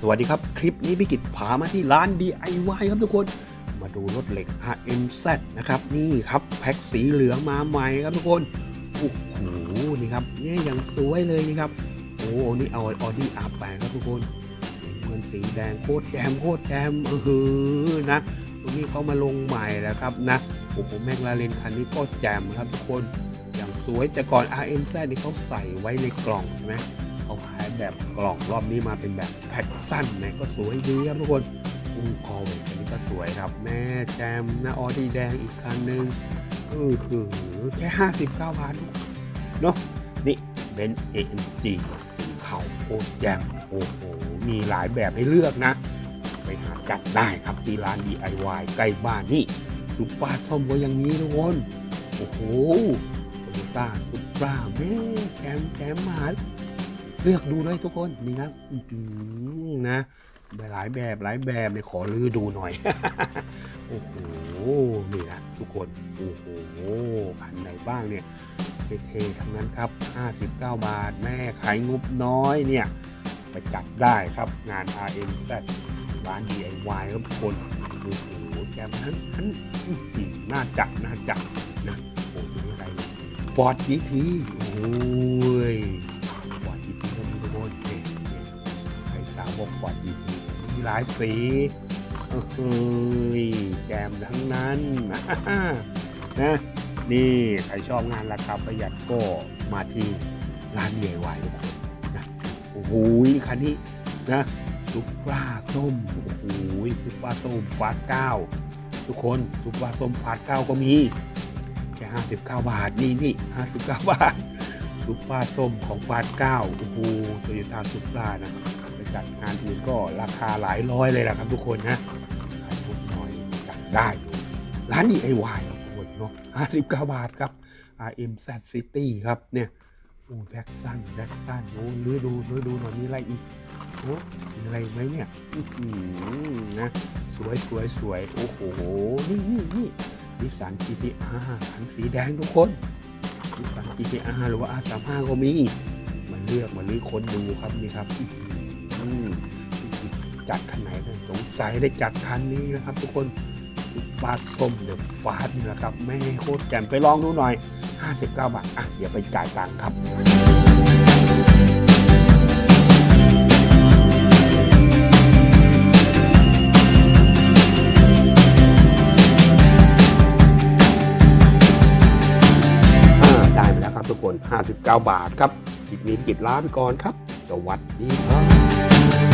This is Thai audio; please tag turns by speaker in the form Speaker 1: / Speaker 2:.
Speaker 1: สวัสดีครับ คลิปนี้พี่กิตพามาที่ร้าน DIY ครับทุกคน มาดูรถเหล็ก RMZ นะครับ นี่ครับแพ็คสีเหลืองมาใหม่ครับทุกคนโอ้โหนี่ครับนี่ยังสวยเลยนี่ครับโอ้นี่เอาออดี้อาแปครับทุกคนเหมือนสีแดงโคตรแจมโคตรแจมเออนะตรงนี้เขามาลงใหม่แล้วครับนะโอ้โหแมคลาเรนคันนี้ก็แจมครับทุกคนอย่างสวยแต่ก่อน RMZ นี่เขาใส่ไว้ในกล่องใช่ไหม เขาขายแบบกล่องรอบนี้มาเป็นแบบแพ็คสั้นนะก็สวยดีครับทุกคนอุ้งคอเวกอันนี้ก็สวยครับแม่แจมหนะออดีแดงอีกคันหนึ่งเออคือแค่59บาทเนาะนี่เบนเอ็นจีสีขาวโคตรแจมโอ้โหมีหลายแบบให้เลือกนะ ไปหาจัดได้ครับที่ร้าน DIY ใกล้บ้านนี่ซุปเปอร์ส้มก็ยังมีทุกคนโอ้โหโตโยต้าซุปเปอร์แม่แจมแจมมา เลือกดูเลยทุกคนนี่ครับอื้อนะหลายแบบหลายแบบเนี่ยขอลือดูหน่อย โอ้โหนี่นะทุกคน โอ้โหคันไหนบ้างเนี่ยเท่ๆทั้งนั้นครับ 59 บาท แม่ขายงบน้อยเนี่ย ไปจัดได้ครับงาน RMZ ร้าน DIY ครับทุกคนโอ้โหแกมทั้งทั้งอื้อหือน่าจัดน่าจัดนะโอ้โหอะไรฟอร์ด GT โอ้ย ใครสาวกฟอร์ดจีทีมีหลายสีเอ้ยแจมทั้งนั้นนะนี่ใครชอบงานราคาประหยัดก็มาที่ร้าน DIY ทุกคนนะโอ้โหคันนี้นะซุปเปอร์ส้มโอ้โหซุปเปอร์ส้มฟาสเก้าทุกคนซุปเปอร์ส้มฟาสเก้าก็มีแค่59 บาทนี่นี่59 บาทซุปเปอร์ส้มของฟาดเก้าโอ้โหโตโยต้าซุปเปอร์นะไป จัดงานอื่นก็ราคาหลายร้อยเลยนะครับทุกคนนะขายทุกหน่อยจัดได้อยู่ร้าน DIY ทุกคนเนาะ59บาทครับ RMZ City ครับเนี่ยโอ้แบ็กสั้นแบ็กสั้นโอ้เลือดูเลือดูหน่อยมีอะไรอีกโอ้มีอะไรไหมเนี่ยอื้อหือนะสวยสวยสวยโอ้โหนี่นี่นี่นิสสัน GTR คันสีแดงทุกคนนิสสัน GTR หรือว่า R35 ก็มีมาเลือกมาเลือกคนดูครับนี่ครับอื จัดคันไหนสงสัยได้จัดคันนี้นะครับ ทุกคนปลาส้มเดือดฟาสนี่แหละครับแม่โคตรแจ่มไปลองดูหน่อย 59 บาทอะเดี๋ยวไปจ่ายตังค์ครับได้มาแล้วครับทุกคน 59 บาทครับคลิปนี้กิบลาไปก่อนครับ สวัสดีครับ